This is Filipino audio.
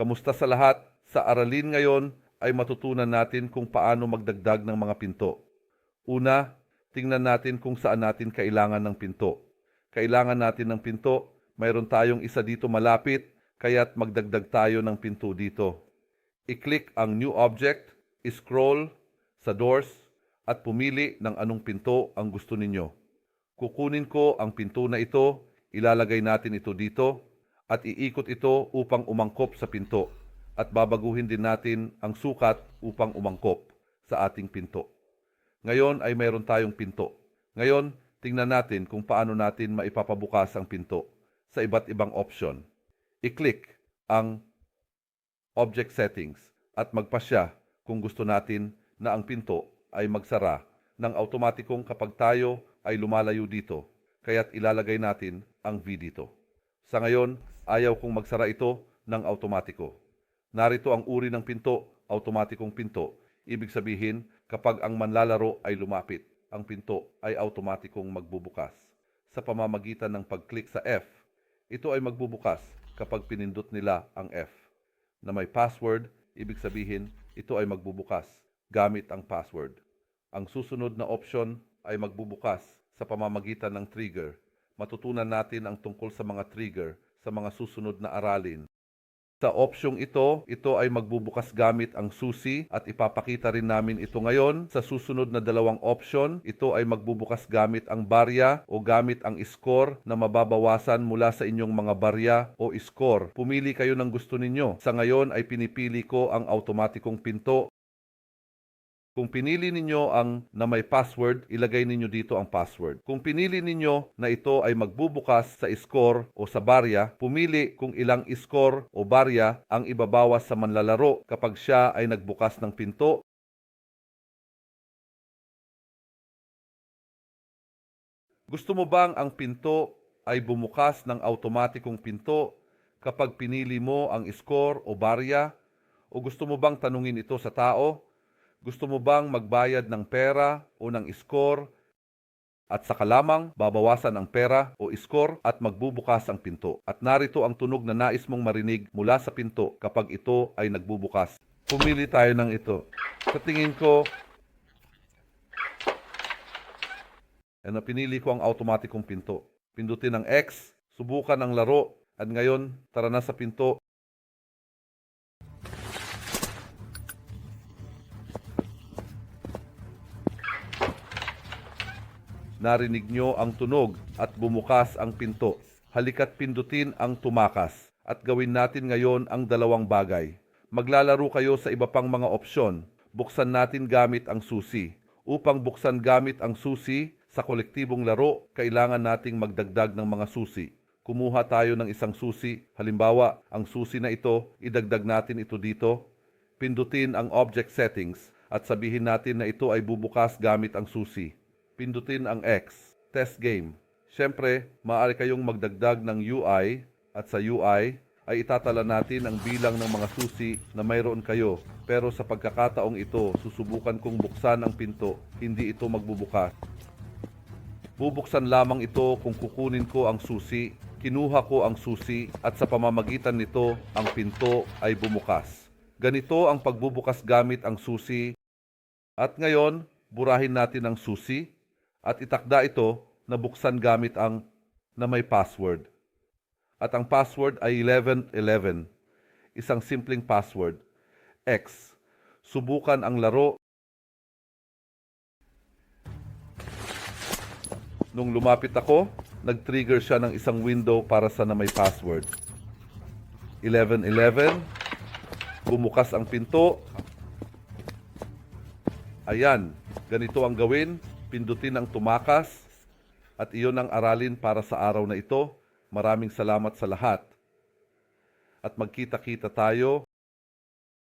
Kamusta sa lahat? Sa aralin ngayon ay matutunan natin kung paano magdagdag ng mga pinto. Una, tingnan natin kung saan natin kailangan ng pinto. Kailangan natin ng pinto, mayroon tayong isa dito malapit, kaya't magdagdag tayo ng pinto dito. I-click ang New Object, scroll sa doors, at pumili ng anong pinto ang gusto ninyo. Kukunin ko ang pinto na ito, ilalagay natin ito dito, at iikot ito upang umangkop sa pinto. At babaguhin din natin ang sukat upang umangkop sa ating pinto. Ngayon ay mayroon tayong pinto. Ngayon, tingnan natin kung paano natin maipapabukas ang pinto sa iba't ibang option. I-click ang Object Settings at magpasya kung gusto natin na ang pinto ay magsara ng automatikong kapag tayo ay lumalayo dito. Kaya't ilalagay natin ang V dito. Sa ngayon, ayaw kong magsara ito ng automatiko. Narito ang uri ng pinto, automatikong pinto. Ibig sabihin, kapag ang manlalaro ay lumapit, ang pinto ay automatikong magbubukas. Sa pamamagitan ng pag-click sa F, ito ay magbubukas kapag pinindot nila ang F. Na may password, ibig sabihin, ito ay magbubukas gamit ang password. Ang susunod na option ay magbubukas sa pamamagitan ng trigger. Matutunan natin ang tungkol sa mga trigger sa mga susunod na aralin. Sa opsyong ito, ito ay magbubukas gamit ang susi at ipapakita rin namin ito ngayon. Sa susunod na dalawang option, ito ay magbubukas gamit ang barya o gamit ang score na mababawasan mula sa inyong mga barya o score. Pumili kayo ng gusto ninyo. Sa ngayon ay pinipili ko ang automatikong pinto kung pinili ninyo ang na may password, ilagay ninyo dito ang password. Kung pinili ninyo na ito ay magbubukas sa score o sa barya, pumili kung ilang score o barya ang ibabawas sa manlalaro kapag siya ay nagbukas ng pinto. Gusto mo bang ang pinto ay bumukas ng automatikong pinto kapag pinili mo ang score o barya? O gusto mo bang tanungin ito sa tao? Gusto mo bang magbayad ng pera o ng score at saka lamang babawasan ang pera o score at magbubukas ang pinto. At narito ang tunog na nais mong marinig mula sa pinto kapag ito ay nagbubukas. Pumili tayo ng ito. Sa tingin ko, ano, pinili ko ang automatikong pinto. Pindutin ang X, subukan ang laro, at ngayon, tara na sa pinto. Narinig nyo ang tunog at bumukas ang pinto. Halika't pindutin ang tumakas at gawin natin ngayon ang dalawang bagay. Maglalaro kayo sa iba pang mga opsyon. Buksan natin gamit ang susi. Upang buksan gamit ang susi sa kolektibong laro, kailangan nating magdagdag ng mga susi. Kumuha tayo ng isang susi. Halimbawa, ang susi na ito, idagdag natin ito dito. Pindutin ang object settings at sabihin natin na ito ay bubukas gamit ang susi pindutin ang X, test game. Siyempre, maaari kayong magdagdag ng UI at sa UI ay itatala natin ang bilang ng mga susi na mayroon kayo. Pero sa pagkakataong ito, susubukan kong buksan ang pinto, hindi ito magbubukas. Bubuksan lamang ito kung kukunin ko ang susi, kinuha ko ang susi at sa pamamagitan nito ang pinto ay bumukas. Ganito ang pagbubukas gamit ang susi. At ngayon, burahin natin ang susi at itakda ito na buksan gamit ang na may password. At ang password ay 1111. Isang simpleng password. X. Subukan ang laro. Nung lumapit ako, nag-trigger siya ng isang window para sa na may password. 1111. Bumukas ang pinto. Ayan, ganito ang gawin pindutin ang tumakas at iyon ang aralin para sa araw na ito. Maraming salamat sa lahat. At magkita-kita tayo